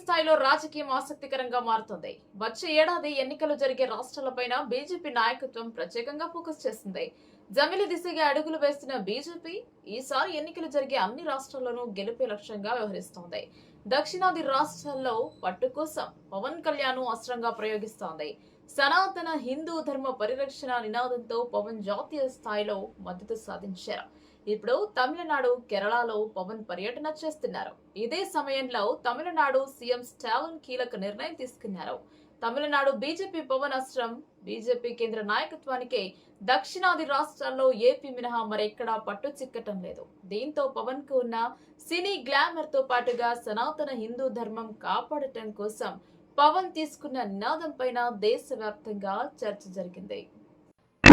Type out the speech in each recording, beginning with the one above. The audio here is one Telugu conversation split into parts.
స్థాయిలో రాజకీయం ఆసక్తికరంగా మారుతుంది. వచ్చే ఏడాది ఎన్నికలు జరిగే రాష్ట్రాలపైన బీజేపీ నాయకత్వం ప్రత్యేకంగా ఫోకస్ చేస్తుంది. జమిలి దిశగా అడుగులు వేస్తున్న బీజేపీ ఈసారి ఎన్నికలు జరిగే అన్ని రాష్ట్రాల్లోనూ గెలిపే లక్ష్యంగా వ్యవహరిస్తోంది. దక్షిణాది రాష్ట్రాల్లో పట్టు కోసం పవన్ కళ్యాణ్ అస్త్రంగా ప్రయోగిస్తోంది. సనాతన హిందూ ధర్మ పరిరక్షణ నినాదంతో పవన్ జాతీయ స్థాయిలో మద్దతు సాధించారు. ఇప్పుడు తమిళనాడు కేరళలో పవన్ పర్యటన చేస్తున్నారు. ఇదే సమయంలో తమిళనాడు సీఎం స్టాలిన్ కీలక నిర్ణయం తీసుకున్నారు. తమిళనాడు బీజేపీ పవన్ అస్త్రం బీజేపీ కేంద్ర నాయకత్వానికి దక్షిణాది రాష్ట్రాల్లో ఏపీ మినహా మరెక్కడా పట్టు చిక్కటం లేదు. దీంతో పవన్కు ఉన్న సినీ గ్లామర్తో పాటుగా సనాతన హిందూ ధర్మం కాపాడటం కోసం పవన్ తీసుకున్న నినాదం పైన దేశవ్యాప్తంగా చర్చ జరిగింది.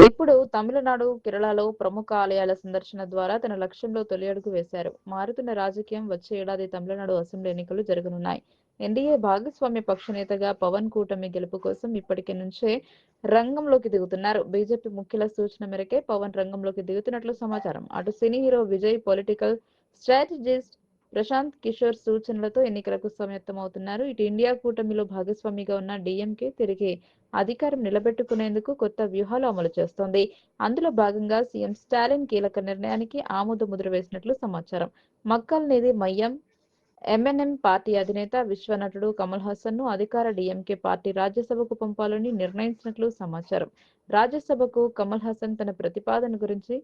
ఇప్పుడు తమిళనాడు కేరళలో ప్రముఖ ఆలయాల సందర్శన ద్వారా తన లక్ష్యంలో తొలి అడుగు వేశారు. మారుతున్న రాజకీయం వచ్చే ఏడాది తమిళనాడు అసెంబ్లీ ఎన్నికలు జరగనున్నాయి. ఎన్డీఏ భాగస్వామ్య పక్షనేతగా పవన్ కూటమి గెలుపు కోసం ఇప్పటికే నుంచే రంగంలోకి దిగుతున్నారు. బీజేపీ ముఖ్యుల సూచన మేరకే పవన్ రంగంలోకి దిగుతున్నట్లు సమాచారం. అటు cine hero Vijay political strategist Prashant Kishor సూచనలతో ఎన్నికలకు సమాయత్తమవుతున్నారు. ఇటు ఇండియా కూటమిలో భాగస్వామిగా ఉన్న డిఎంకే తిరిగి అధికారం నిలబెట్టుకునేందుకు కొత్త వ్యూహాలు అమలు చేస్తోంది. అందులో భాగంగా సీఎం స్టాలిన్ కీలక నిర్ణయానికి ఆమోద ముద్ర వేసినట్లు సమాచారం. మక్కల్నేది మయ్యం ఎంఎన్ఎం పార్టీ అధినేత విశ్వనటుడు కమల్ హాసన్ను అధికార డిఎంకే పార్టీ రాజ్యసభకు పంపాలని నిర్ణయించినట్లు సమాచారం. రాజ్యసభకు కమల్ హాసన్ తన ప్రతిపాదన గురించి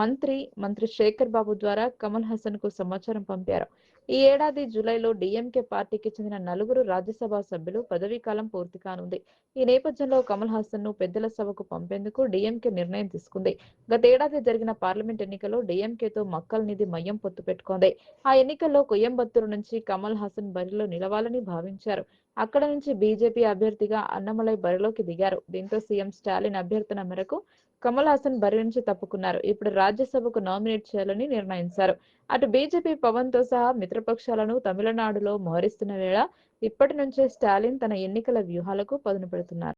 మంత్రి మంత్రి శేఖర్ బాబు ద్వారా కమల్ హాసన్కు సమాచారం పంపారు. ఈ ఏడాది జూలైలో డిఎంకే పార్టీకి చెందిన నలుగురు రాజ్యసభ సభ్యులు పదవీ కాలం పూర్తి కానుంది. ఈ నేపథ్యంలో కమల్ హాసన్ను పెద్దల సభకు పంపేందుకు డిఎంకే నిర్ణయం తీసుకుంది. గతేడాది జరిగిన పార్లమెంట్ ఎన్నికల్లో డిఎంకేతో మక్కల్ నిధి మయం పొత్తు పెట్టుకుంది. ఆ ఎన్నికల్లో కొయ్యంబత్తూరు నుంచి కమల్ హాసన్ బరిలో నిలవాలని భావించారు. అక్కడ నుంచి బీజేపీ అభ్యర్థిగా అన్నమలై బరిలోకి దిగారు. దీంతో సీఎం స్టాలిన్ అభ్యర్థన మేరకు కమల్ హాసన్ బరి నుంచి తప్పుకున్నారు. ఇప్పుడు రాజ్యసభకు నామినేట్ చేయాలని నిర్ణయించారు. అటు బీజేపీ పవన్తో సహా మిత్రపక్షాలను తమిళనాడులో మోహరిస్తున్న వేళ ఇప్పటి నుంచే స్టాలిన్ తన ఎన్నికల వ్యూహాలకు పదును పెడుతున్నారు.